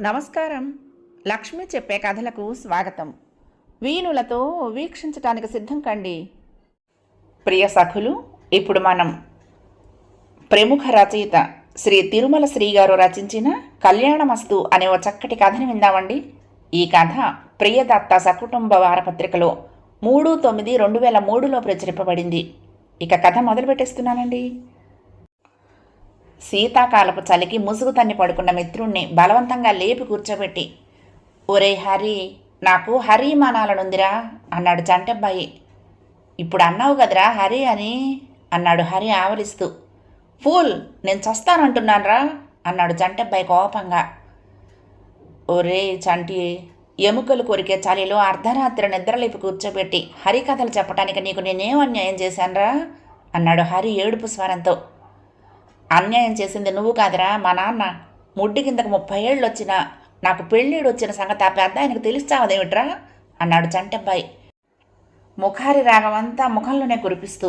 నమస్కారం. లక్ష్మి చెప్పే కథలకు స్వాగతం. వీణులతో వీక్షించటానికి సిద్ధం కండి. ప్రియ సఖులు ఇప్పుడు మనం ప్రముఖ రచయిత శ్రీ తిరుమల శ్రీగారు రచించిన కళ్యాణమస్తు అనే ఓ చక్కటి కథని విందామండి. ఈ కథ ప్రియదత్త సకుటుంబ వారపత్రికలో మూడు తొమ్మిది రెండు వేల మూడులో ప్రచురింపబడింది. ఇక కథ మొదలు పెట్టేస్తున్నానండి శీతాకాలపు చలికి ముసుగు తన్ని పడుకున్న మిత్రుణ్ణి బలవంతంగా లేపి కూర్చోబెట్టి ఒరే హరి నాకు హరి మానాలనుందిరా అన్నాడు చంటబ్బాయి. ఇప్పుడు అన్నావు కదరా హరి అని అన్నాడు హరి ఆవలిస్తూ. ఫూల్ నేను చస్తానంటున్నానురా అన్నాడు చంటబ్బాయి కోపంగా. ఒరే చంటి ఎముకలు కొరికే చలిలో అర్ధరాత్రి నిద్రలేపి కూర్చోబెట్టి హరి కథలు చెప్పడానికి నీకు నేనేం అన్యాయం చేశానురా అన్నాడు హరి ఏడుపు స్వరంతో. అన్యాయం చేసింది నువ్వు కాదురా మా నాన్న. ముడ్డి కిందకు ముప్పై ఏళ్ళు వచ్చినా నాకు పెళ్ళిడు వచ్చిన సంగతి ఆ పెద్ద ఆయనకు తెలుస్తావదేమిట్రా? అన్నాడు చంటబ్బాయి ముఖారి రాగమంతా ముఖంలోనే కురిపిస్తూ.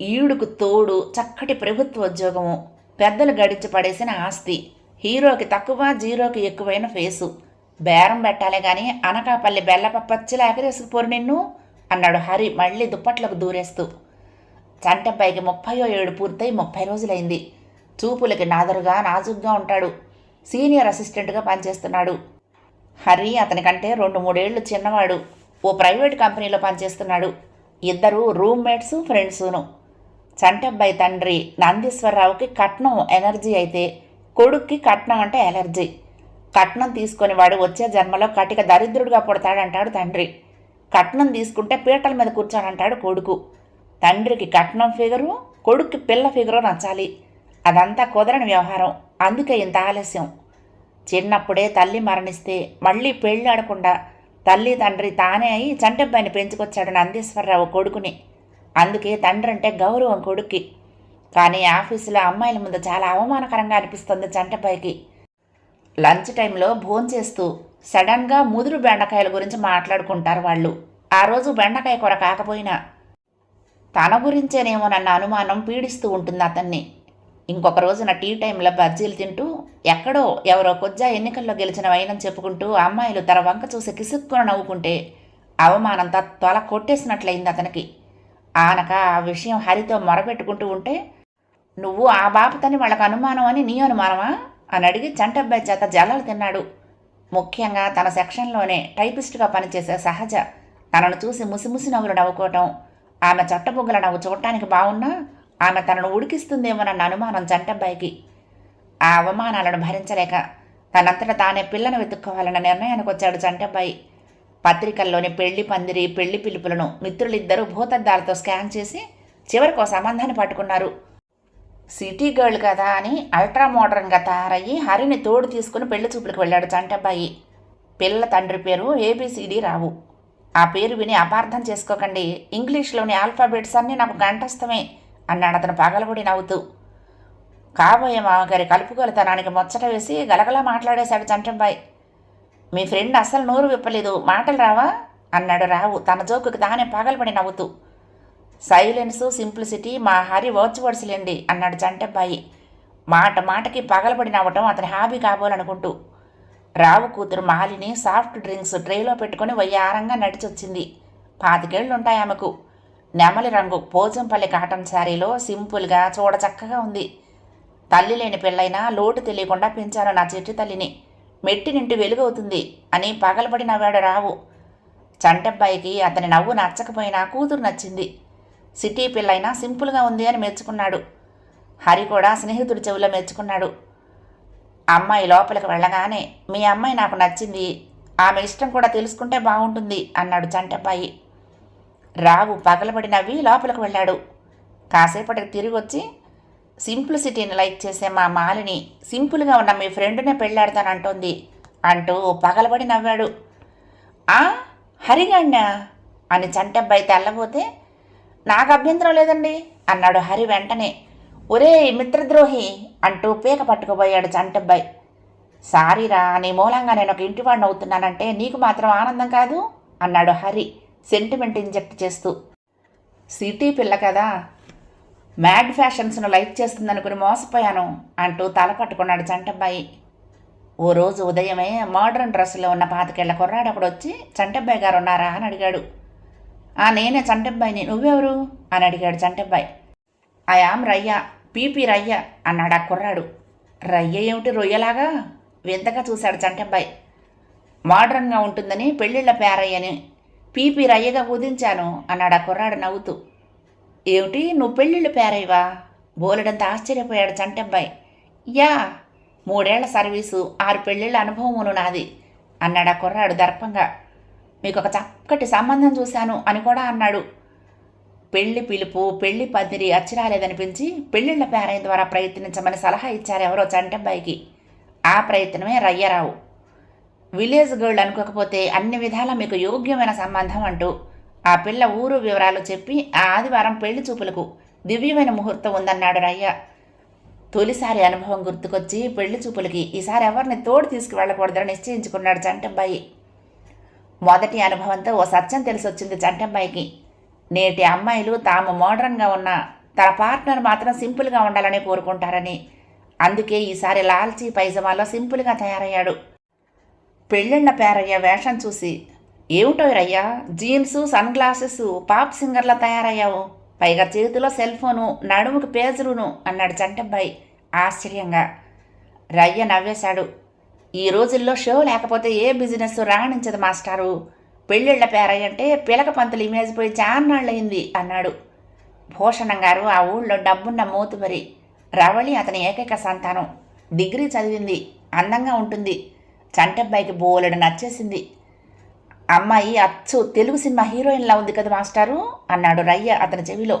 ఈడుకు తోడు చక్కటి ప్రభుత్వ ఉద్యోగము పెద్దలు గడిచి పడేసిన ఆస్తి హీరోకి తక్కువ జీరోకి ఎక్కువైన ఫేసు. బేరం పెట్టాలే గాని అనకాపల్లి బెల్లపప్పచ్చిలా ఎగరేసుకుపోరు నిన్ను? అన్నాడు హరి మళ్ళీ దుప్పట్లకు దూరేస్తూ. చంటబ్బాయికి ముప్పయో ఏడు పూర్తయి ముప్పై రోజులైంది. చూపులకి నాదరుగా నాజుగ్గా ఉంటాడు. సీనియర్ అసిస్టెంట్గా పనిచేస్తున్నాడు. హరి అతనికంటే రెండు మూడేళ్ళు చిన్నవాడు. ఓ ప్రైవేట్ కంపెనీలో పనిచేస్తున్నాడు. ఇద్దరు రూమ్మేట్స్ ఫ్రెండ్సును. చంటబ్బాయి తండ్రి నందీశ్వరరావుకి కట్నం ఎనర్జీ అయితే కొడుక్కి కట్నం అంటే ఎలర్జీ. కట్నం తీసుకొని వాడు వచ్చే జన్మలో కటిక దరిద్రుడిగా పుడతాడంటాడు తండ్రి. కట్నం తీసుకుంటే పీటల మీద కూర్చోనంటాడు కొడుకు. తండ్రికి కట్నం ఫిగరు కొడుక్కి పిల్ల ఫిగరు నచ్చాలి. అదంతా కుదరని వ్యవహారం. అందుకే ఇంత ఆలస్యం. చిన్నప్పుడే తల్లి మరణిస్తే మళ్ళీ పెళ్ళి ఆడకుండా తల్లి తండ్రి తానే అయి చంటబ్బాయిని పెంచుకొచ్చాడు నందీశ్వరరావు కొడుకుని. అందుకే తండ్రి అంటే గౌరవం కొడుక్కి. కానీ ఆఫీసులో అమ్మాయిల ముందు చాలా అవమానకరంగా అనిపిస్తుంది చంటబ్బాయికి. లంచ్ టైంలో భోంచేస్తూ సడన్గా ముదురు బెండకాయల గురించి మాట్లాడుకుంటారు వాళ్ళు. ఆ రోజు బెండకాయ కూర కాకపోయినా తన గురించేనేమో నన్న అనుమానం పీడిస్తూ ఉంటుంది అతన్ని. ఇంకొక రోజున టీ టైంలో బజ్జీలు తింటూ ఎక్కడో ఎవరో కొజ్జా ఎన్నికల్లో గెలిచిన వైనని చెప్పుకుంటూ అమ్మాయిలు తన వంక చూసి కిసుక్కున నవ్వుకుంటే అవమానంతా తొల కొట్టేసినట్లయింది అతనికి. ఆనక ఆ విషయం హరితో మొరపెట్టుకుంటూ ఉంటే నువ్వు ఆ బాపతని వాళ్ళకు అనుమానం అని నీ అనుమానమా? అని అడిగి చంటబ్బాయి చేత జల్లలు తిన్నాడు. ముఖ్యంగా తన సెక్షన్లోనే టైపిస్ట్గా పనిచేసే సహజ తనను చూసి ముసిముసి నవ్వులు నవ్వుకోవటం ఆమె చట్టబుగ్గల నవ్వు చూడటానికి బాగున్నా ఆమె తనను ఉడికిస్తుందేమోనన్న అనుమానం చంటబ్బాయికి ఆ అవమానాలను భరించలేక తనంతట తానే పిల్లను వెతుక్కోవాలన్న నిర్ణయానికి వచ్చాడు చంటబ్బాయి పత్రికల్లోని పెళ్ళి పందిరి పెళ్ళి పిలుపులను మిత్రులిద్దరూ భూతద్దాలతో స్కాన్ చేసి చివరికి ఒక సంబంధాన్ని పట్టుకున్నారు. సిటీ గర్ల్ కదా అని అల్ట్రా మోడర్న్గా తయారయ్యి హరిని తోడు తీసుకుని పెళ్ళి చూపులకు వెళ్ళాడు చంటబ్బాయి పిల్ల తండ్రి పేరు ఏబిసిడి రావు. ఆ పేరు విని అపార్థం చేసుకోకండి. ఇంగ్లీష్లోని ఆల్ఫాబెట్స్ అన్నీ నాకు గంటస్థమే అన్నాడు అతను పగలబడి నవ్వుతూ. కాబోయే మామగారి కలుపుగోలుతనానికి ముచ్చట వేసి గలగలా మాట్లాడేశాడు చంటంబాయ్. మీ ఫ్రెండ్ అస్సలు నోరు విప్పలేదు. మాటలు రావా? అన్నాడు రావు తన జోకుకి తానే పగలబడి నవ్వుతూ. సైలెన్స్ సింప్లిసిటీ మా హరి ఓర్చువడుసులేండి అన్నాడు చంటబ్బాయి మాట మాటకి పగలబడి నవ్వటం అతని హాబీ కాబోలనుకుంటూ. రావు కూతురు మాలిని సాఫ్ట్ డ్రింక్స్ ట్రేలో పెట్టుకుని వయ్యారంగా నడిచొచ్చింది. పాతికేళ్ళుంటాయి ఆమెకు. నెమలి రంగు పోజంపల్లి కాటన్ శారీలో సింపుల్గా చూడచక్కగా ఉంది. తల్లి లేని పిల్లైనా లోటు తెలియకుండా పెంచాను నా చెట్టు తల్లిని. మెట్టి నింటి వెలుగవుతుంది అని పగలబడి నవ్వాడు రావు. చంటబ్బాయికి అతని నవ్వు నచ్చకపోయినా కూతురు నచ్చింది. సిటీ పిల్లైనా సింపుల్గా ఉంది అని మెచ్చుకున్నాడు. హరి కూడా స్నేహితుడి చెవిలో మెచ్చుకున్నాడు. అమ్మాయి లోపలికి వెళ్ళగానే మీ అమ్మాయి నాకు నచ్చింది. ఆమె ఇష్టం కూడా తెలుసుకుంటే బాగుంటుంది అన్నాడు చంటబ్బాయి రావు పగలబడి నవ్వి లోపలికి వెళ్ళాడు. కాసేపటికి తిరిగి వచ్చి సింప్లిసిటీని లైక్ చేసే మా మాలిని సింపుల్గా ఉన్న మీ ఫ్రెండ్నే పెళ్ళాడతానంటోంది అంటూ పగలబడి నవ్వాడు. ఆ? హరిగాణ్ణా అని చంటబ్బాయి తెల్లబోతే నాకు అభ్యంతరం లేదండి అన్నాడు హరి వెంటనే. ఒరే మిత్రద్రోహి అంటూ పీక పట్టుకుపోయాడు చంటబ్బాయి. సారీరా నీ మూలంగా నేను ఒక ఇంటివాడిని అవుతున్నానంటే నీకు మాత్రం ఆనందం కాదు? అన్నాడు హరి సెంటిమెంట్ ఇంజెక్ట్ చేస్తూ. సిటీ పిల్ల కదా. మ్యాడ్ ఫ్యాషన్స్ను లైక్ చేస్తుందనుకుని మోసపోయాను అంటూ తల పట్టుకున్నాడు చంటబ్బాయి. ఓ రోజు ఉదయమే మోడర్న్ డ్రెస్సులో ఉన్న పాతికేళ్ళ కుర్రాడు అప్పుడు వచ్చి చంటబ్బాయి గారు ఉన్నారా అని అడిగాడు. ఆ నేనే చంటబ్బాయిని. నువ్వెవరు? అని అడిగాడు చంటబ్బాయి. ఐ ఆమ్ రయ్య పీపీ రయ్య అన్నాడు ఆ కుర్రాడు. రయ్య ఏమిటి రొయ్యలాగా? వింతగా చూశాడు చంటబ్బాయి మోడ్రన్గా ఉంటుందని పెళ్ళిళ్ళ పేరయ్యని పీపీ రయ్యగా కుదించాను అన్నాడు ఆ కుర్రాడు నవ్వుతూ. ఏమిటి నువ్వు పెళ్ళిళ్ళు పేరయ్యవా? బోలెడంత ఆశ్చర్యపోయాడు చంటబ్బాయి యా మూడేళ్ళ సర్వీసు ఆరు పెళ్ళిళ్ళ అనుభవమును నాది అన్నాడు ఆ కుర్రాడు దర్పంగా. మీకు ఒక చక్కటి సంబంధం చూశాను అని కూడా అన్నాడు. పెళ్ళి పిలుపు పెళ్ళి పందిరి అచ్చిరాలేదనిపించి పెళ్ళిళ్ళ పేరయ్య ద్వారా ప్రయత్నించమని సలహా ఇచ్చారు ఎవరో చంటబ్బాయికి. ఆ ప్రయత్నమే రయ్యరావు. విలేజ్ గర్ల్ అనుకోకపోతే అన్ని విధాలా మీకు యోగ్యమైన సంబంధం అంటూ ఆ పిల్ల ఊరు వివరాలు చెప్పి ఆ ఆదివారం పెళ్ళి చూపులకు దివ్యమైన ముహూర్తం ఉందన్నాడు రయ్య. తొలిసారి అనుభవం గుర్తుకొచ్చి పెళ్ళి చూపులకి ఈసారి ఎవరిని తోడు తీసుకువెళ్ళకూడదని నిశ్చయించుకున్నాడు చంటబ్బాయి. మొదటి అనుభవంతో ఓ సత్యం తెలిసొచ్చింది చంటబ్బాయికి. నేటి అమ్మాయిలు తాము మోడర్న్గా ఉన్న తన పార్ట్నర్ మాత్రం సింపుల్గా ఉండాలని కోరుకుంటారని. అందుకే ఈసారి లాల్చీ పైజమాలో సింపుల్గా తయారయ్యాడు. పెళ్ళిళ్ళ పేరయ్య వేషం చూసి ఏమిటో రయ్యా జీన్సు సన్ గ్లాసెస్ పాప్ సింగర్లా తయారయ్యావు. పైగా చేతిలో సెల్ ఫోను నడుముకు పేజరును అన్నాడు చంటబ్బాయి ఆశ్చర్యంగా. రయ్య నవ్వేశాడు. ఈ రోజుల్లో షో లేకపోతే ఏ బిజినెస్ రాణించదు మాస్టారు. పెళ్ళిళ్ళ పేరయ్య అంటే పిలక పంతులు ఇమేజ్ పోయి చాన్నాళ్ళయింది అన్నాడు. భూషణం గారు ఆ ఊళ్ళో డబ్బున్న మూతుబరి రవళి అతని ఏకైక సంతానం. డిగ్రీ చదివింది. అందంగా ఉంటుంది. చంటబ్బాయికి బోలెడు నచ్చేసింది. అమ్మాయి అచ్చు తెలుగు సినిమా హీరోయిన్లా ఉంది కదా మాస్టారు అన్నాడు రయ్య అతని చెవిలో.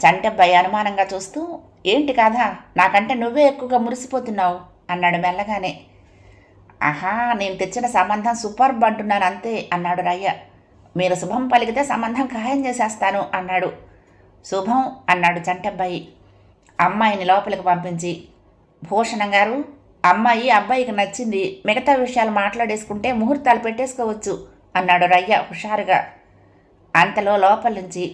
చంటబ్బాయి అనుమానంగా చూస్తూ ఏంటి కాదా? నాకంటే నువ్వే ఎక్కువగా మురిసిపోతున్నావు అన్నాడు మెల్లగానే. ఆహా నేను తెచ్చిన సంబంధం సూపర్బ్ అంటున్నాను అంతే అన్నాడు రయ్య. మీరు శుభం పలికితే సంబంధం ఖాయం చేసేస్తాను అన్నాడు. శుభం అన్నాడు చంటబ్బాయి. అమ్మాయిని లోపలికి పంపించి భూషణం గారు అమ్మాయి అబ్బాయికి నచ్చింది మిగతా విషయాలు మాట్లాడేసుకుంటే ముహూర్తాలు పెట్టేసుకోవచ్చు అన్నాడు రయ్య హుషారుగా. అంతలో లోపల నుంచి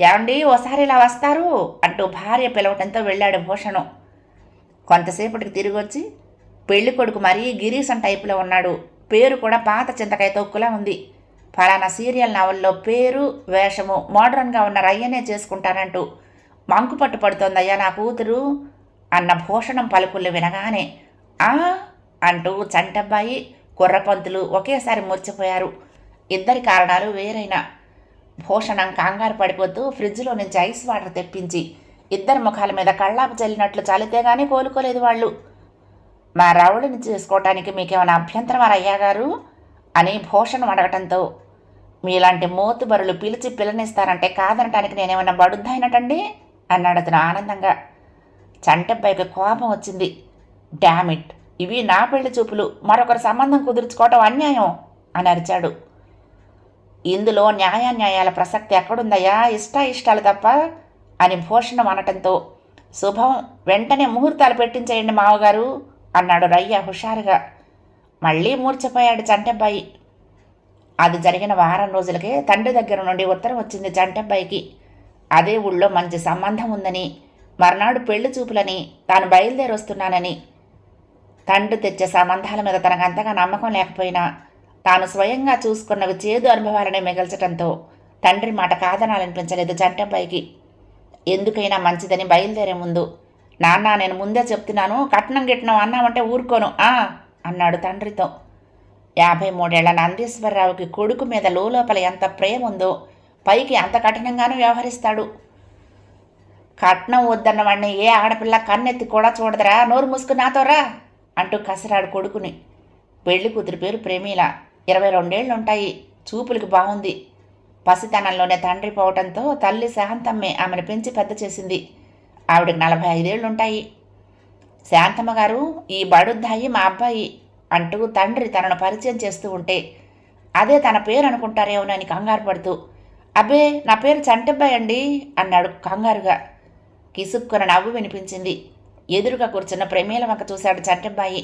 ఏమండి ఓసారి ఇలా వస్తారు అంటూ భార్య పిలవటంతో వెళ్ళాడు భూషణం. కొంతసేపటికి తిరిగి వచ్చి పెళ్ళి కొడుకు మరీ గిరీశం టైపులో ఉన్నాడు. పేరు కూడా పాత చింతకాయ తొక్కులా ఉంది. ఫలానా సీరియల్ నవల్లో పేరు వేషము మోడ్రన్గా ఉన్న రయ్యనే చేసుకుంటానంటూ మంకుపట్టు పడుతోందయ్యా నా కూతురు అన్న భూషణం పలుకులు వినగానే ఆ అంటూ చంటబ్బాయి కుర్రపంతులు ఒకేసారి మూర్చిపోయారు ఇద్దరి కారణాలు వేరైనా. భూషణం కంగారు పడిపోతూ ఫ్రిడ్జ్లో నుంచి ఐస్ వాటర్ తెప్పించి ఇద్దరి ముఖాల మీద కళ్ళాపు చల్లినట్లు చల్లితే గానీ కోలుకోలేదు వాళ్ళు. మా రావుడిని చేసుకోవటానికి మీకేమైనా అభ్యంతరం అయ్యా గారు? అని భూషణం అడగటంతో మీలాంటి మోతుబరులు పిలిచి పిల్లనిస్తారంటే కాదనటానికి నేనేమైనా బడుద్దైనటండి అన్నాడు అతను ఆనందంగా. చంటబ్బాయికి కోపం వచ్చింది. డామిట్ ఇవి నా పెళ్ళి చూపులు మరొకరు సంబంధం కుదుర్చుకోవటం అన్యాయం అని అరిచాడు. ఇందులో న్యాయాన్యాయాల ప్రసక్తి ఎక్కడుందయ్యా? ఇష్ట ఇష్టాలు తప్ప అని భూషణం అనటంతో శుభం వెంటనే ముహూర్తాలు పెట్టించేయండి మావగారు అన్నాడు రయ్య హుషారుగా. మళ్ళీ మూర్చపోయాడు చంటబ్బాయి. అది జరిగిన వారం రోజులకే తండ్రి దగ్గర నుండి ఉత్తరం వచ్చింది చంటబ్బాయికి. అదే ఊళ్ళో మంచి సంబంధం ఉందని మర్నాడు పెళ్ళి చూపులని తాను బయలుదేరొస్తున్నానని. తండ్రి తెచ్చే సంబంధాల మీద తనకు అంతగా నమ్మకం లేకపోయినా తాను స్వయంగా చూసుకున్నవి చేదు అనుభవాలనే మిగల్చటంతో తండ్రి మాట కాదనాలనిపించలేదు చంటబ్బాయికి. ఎందుకైనా మంచిదని బయలుదేరే ముందు నాన్న నేను ముందే చెప్తున్నాను కట్నం గిట్నం అన్నామంటే ఊరుకోను. ఆ అన్నాడు తండ్రితో. యాభై మూడేళ్ళ నందీశ్వరరావుకి కొడుకు మీద లోపల ఎంత ప్రేమ ఉందో పైకి అంత కఠినంగానూ వ్యవహరిస్తాడు. కట్నం వద్దన్న వాడిని ఏ ఆడపిల్ల కన్నెత్తి కూడా చూడదురా నోరు మూసుకు నాతోరా అంటూ కసరాడు కొడుకుని. పెళ్ళి కూతురి పేరు ప్రేమీల. ఇరవై రెండేళ్ళు ఉంటాయి చూపులకి బాగుంది పసితనంలోనే తండ్రి పోవటంతో తల్లి శాంతమ్మే ఆమెను పెంచి పెద్ద చేసింది. ఆవిడకి నలభై ఐదేళ్ళు ఉంటాయి శాంతమ్మ గారు ఈ బడుద్దాయి మా అబ్బాయి అంటూ తండ్రి తనను పరిచయం చేస్తూ ఉంటే అదే తన పేరు అనుకుంటారేమోనని కంగారు పడుతూ అబ్బే నా పేరు చంటబ్బాయి అండి అన్నాడు కంగారుగా. కిసుక్కున నవ్వు వినిపించింది. ఎదురుగా కూర్చున్న ప్రమేల వంక చూశాడు చంటబ్బాయి.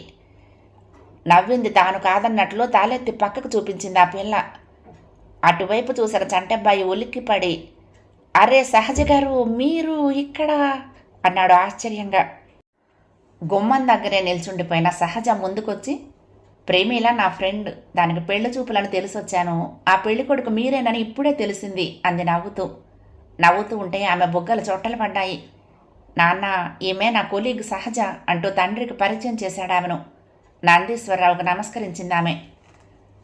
నవ్వింది తాను కాదన్నట్లు తాలెత్తి పక్కకు చూపించింది ఆ పిల్ల. అటువైపు చూసిన చంటబ్బాయి ఉలిక్కిపడి అరే సహజ గారు మీరు ఇక్కడ అన్నాడు ఆశ్చర్యంగా. గుమ్మం దగ్గరే నిల్చుండిపోయిన సహజ ముందుకొచ్చి ప్రేమిలా నా ఫ్రెండ్ దానికి పెళ్ళి చూపులని తెలిసొచ్చాను. ఆ పెళ్ళి కొడుకు మీరేనని ఇప్పుడే తెలిసింది అంది నవ్వుతూ. నవ్వుతూ ఉంటే ఆమె బుగ్గలు చొట్టలు పడ్డాయి. నాన్న ఈమె నా కొలీగ్ సహజ అంటూ తండ్రికి పరిచయం చేశాడు ఆమెను. నందీశ్వరరావుకు నమస్కరించింది ఆమె.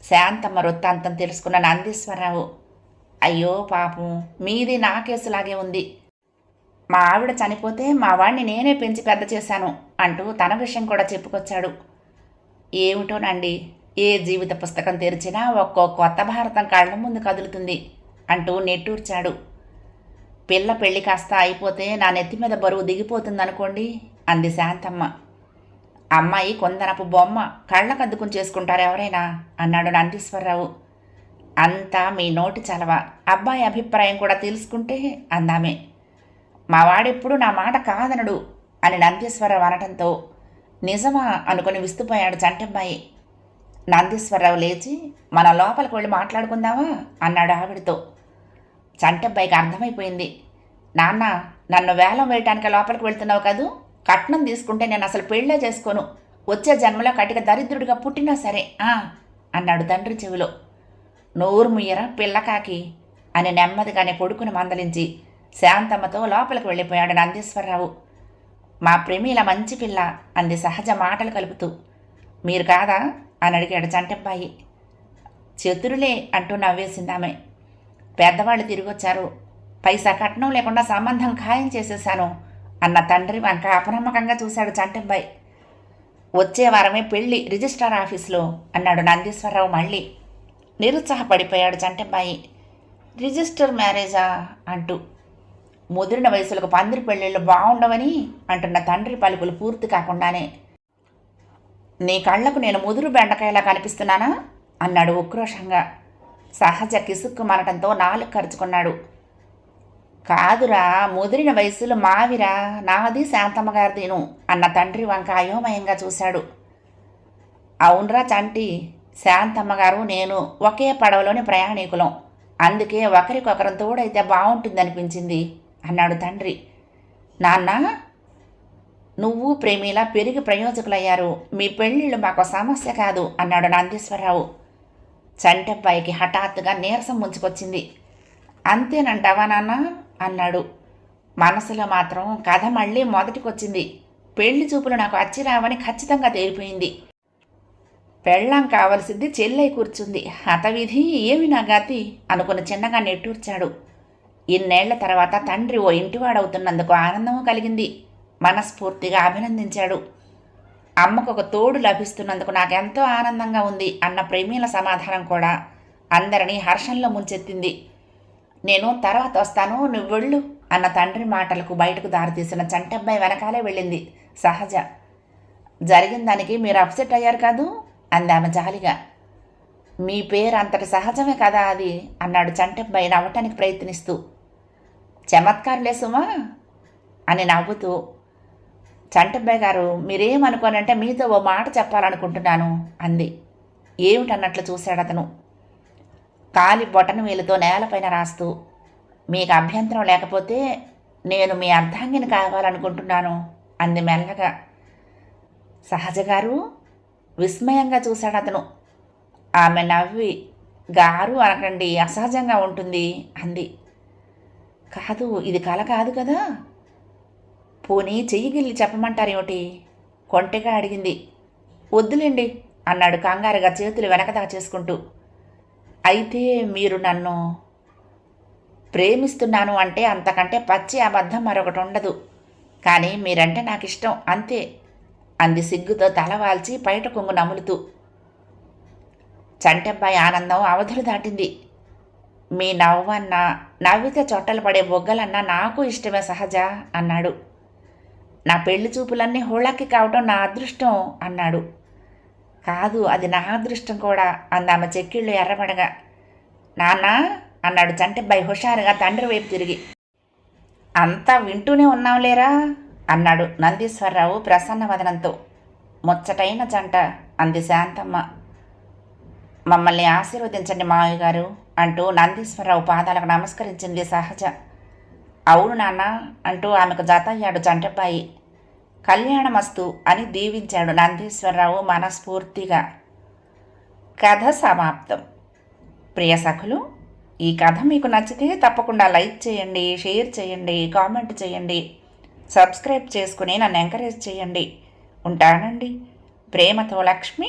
శాంతమ్మ వృత్తాంతం తెలుసుకున్న నందీశ్వరరావు అయ్యో పాపం మీది నా కేసులాగే ఉంది. మా ఆవిడ చనిపోతే మా వాడిని నేనే పెంచి పెద్ద చేశాను అంటూ తన విషయం కూడా చెప్పుకొచ్చాడు. ఏమిటోనండి? ఏ జీవిత పుస్తకం తెరిచినా ఒక్కో కొత్త భారతం కళ్ళ ముందు కదులుతుంది అంటూ నెట్టూర్చాడు. పిల్ల పెళ్ళి కాస్త అయిపోతే నా నెత్తి మీద బరువు దిగిపోతుందనుకోండి అంది శాంతమ్మ. అమ్మాయి కొందనపు బొమ్మ కళ్ళకద్దుకుని చేసుకుంటారు ఎవరైనా అన్నాడు నందీశ్వరరావు. అంతా మీ నోటి చలవ. అబ్బాయి అభిప్రాయం కూడా తెలుసుకుంటే అందామే. మా వాడెప్పుడు నా మాట కాదనడు అని నందీశ్వరరావు అనటంతో నిజమా అనుకుని విస్తుపోయాడు చంటబ్బాయి నందీశ్వరరావు లేచి మన లోపలికి వెళ్ళి మాట్లాడుకుందామా? అన్నాడు ఆవిడతో. చంటబ్బాయికి అర్థమైపోయింది. నాన్న నన్ను వేలం వేయటానికి లోపలికి వెళ్తున్నావు కదూ? కట్నం తీసుకుంటే నేను అసలు పెళ్ళే చేసుకోను. వచ్చే జన్మలో కటిక దరిద్రుడిగా పుట్టినా సరే ఆ అన్నాడు తండ్రి చెవిలో. నోరు ముయ్యరా పిల్లకాకి అని నెమ్మదిగానే కొడుకుని మందలించి శాంతమ్మతో లోపలికి వెళ్ళిపోయాడు నందీశ్వరరావు. మా ప్రేమిల మంచి పిల్ల అంది సహజ మాటలు కలుపుతూ. మీరు కాదా? అని అడిగాడు చంటబ్బాయి చతురులే అంటూ నవ్వేసింది ఆమె. పెద్దవాళ్ళు తిరిగొచ్చారు. పైసా కట్నం లేకుండా సంబంధం ఖాయం చేసేశాను అన్న తండ్రి వంక అపనమ్మకంగా చూశాడు చంటబ్బాయి వచ్చే వారమే పెళ్ళి రిజిస్ట్రార్ ఆఫీస్లో అన్నాడు నందీశ్వరరావు మళ్ళీ. నిరుత్సాహపడిపోయాడు చంటబ్బాయి రిజిస్టర్ మ్యారేజా? అంటూ. ముదిరిన వయసులకు పందిరి పెళ్ళిళ్ళు బాగుండవని అంటున్న తండ్రి పలుకులు పూర్తి కాకుండానే. నీ కళ్ళకు నేను ముదురు బెండకాయలా కనిపిస్తున్నానా? అన్నాడు ఉక్రోషంగా. సహజ కిసుక్కు మనటంతో నాలుగు ఖర్చుకున్నాడు కాదురా ముదిరిన వయసులు మావిరా నాది శాంతమ్మ గారిదిను అన్న తండ్రి వంక అయోమయంగా చూశాడు. అవునరా చంటి శాంతమ్మ గారు నేను ఒకే పడవలోని ప్రయాణికులం. అందుకే ఒకరికొకరం తోడైతే బాగుంటుందనిపించింది అన్నాడు తండ్రి. నాన్న నువ్వు ప్రేమిలా పెరిగి ప్రయోజకులయ్యారు. మీ పెళ్ళిళ్ళు మాకు సమస్య కాదు అన్నాడు నందీశ్వరరావు. చంటబ్బాయికి హఠాత్తుగా నీరసం ముంచుకొచ్చింది. అంతేనంటావా నాన్న అన్నాడు. మనసులో మాత్రం కథ మళ్ళీ మొదటికొచ్చింది. పెళ్ళి చూపులు నాకు అచ్చిరావని ఖచ్చితంగా తేలిపోయింది. పెళ్ళాం కావలసింది చెల్లై కూర్చుంది. హతవిధి ఏమి నా గతి అనుకున్న చిన్నగా నెట్టూర్చాడు. ఇన్నేళ్ళ తర్వాత తండ్రి ఓ ఇంటివాడవుతున్నందుకు ఆనందము కలిగింది. మనస్ఫూర్తిగా అభినందించాడు. అమ్మకు ఒక తోడు లభిస్తున్నందుకు నాకెంతో ఆనందంగా ఉంది అన్న ప్రేమీల సమాధానం కూడా అందరినీ హర్షంలో ముంచెత్తింది. నేను తర్వాత వస్తాను నువ్వు వెళ్ళు అన్న తండ్రి మాటలకు బయటకు దారితీసిన చంటబ్బాయి వెనకాలే వెళ్ళింది సహజ. జరిగిన దానికి మీరు అప్సెట్ అయ్యారు కాదు? అంది ఆమె జాలిగా. మీ పేరు అంతటి సహజమే కదా అది? అన్నాడు చంటబ్బాయి నవ్వటానికి ప్రయత్నిస్తూ. చమత్కారులే సుమా అని నవ్వుతూ చంటబ్బాయి గారు మీరేమనుకోనంటే మీతో ఓ మాట చెప్పాలనుకుంటున్నాను అంది. ఏమిటన్నట్లు చూశాడు అతను. కాలి బొటన వేలుతో నేలపైన రాస్తూ మీకు అభ్యంతరం లేకపోతే నేను మీ అర్ధాంగిని కావాలనుకుంటున్నాను అంది మెల్లగా. సహజ గారు విస్మయంగా చూశాడు అతను. ఆమె నవ్వి గారు అనకండి అసహజంగా ఉంటుంది అంది. కాదు ఇది కల కాదు కదా. పోనీ చెయ్యి గిల్లి చెప్పమంటారేమిటి? కొంటెగా అడిగింది. వద్దులేండి అన్నాడు కంగారుగా చేతులు వెనకదా చేసుకుంటూ. అయితే మీరు నన్ను ప్రేమిస్తున్నాను అంటే అంతకంటే పచ్చి అబద్ధం మరొకటి ఉండదు. కానీ మీరంటే నాకు ఇష్టం అంతే. అంది సిగ్గుతో తల వాల్చి బయట కొంగు నములుతూ. చంటబ్బాయి ఆనందం అవధులు దాటింది. మీ నవ్వన్న నవ్వితే చొట్టలు పడే బొగ్గలన్నా నాకు ఇష్టమే సహజ అన్నాడు. నా పెళ్ళి చూపులన్నీ హోళాకి కావటం నా అదృష్టం అన్నాడు. కాదు అది నా అదృష్టం కూడా అందామె చెక్కిళ్ళు ఎర్రబడగా. నాన్న అన్నాడు చంటబ్బాయి హుషారుగా తండ్రి వైపు తిరిగి. అంతా వింటూనే ఉన్నాంలేరా అన్నాడు నందీశ్వరరావు ప్రసన్నవదనంతో. ముచ్చటైన జంట అంది శాంతమ్మ. మమ్మల్ని ఆశీర్వదించండి మావయ్య గారు అంటూ నందీశ్వరరావు పాదాలకు నమస్కరించింది సహజ. అవును నాన్న అంటూ ఆమెకు జతయ్యాడు జంటబ్బాయి. కళ్యాణమస్తు అని దీవించాడు నందీశ్వరరావు మనస్ఫూర్తిగా. కథ సమాప్తం. ప్రియ సఖులు ఈ కథ మీకు నచ్చితే తప్పకుండా లైక్ చేయండి షేర్ చేయండి కామెంట్ చేయండి. సబ్స్క్రైబ్ చేసుకుని నన్ను ఎంకరేజ్ చేయండి. ఉంటానండి. ప్రేమతో లక్ష్మి.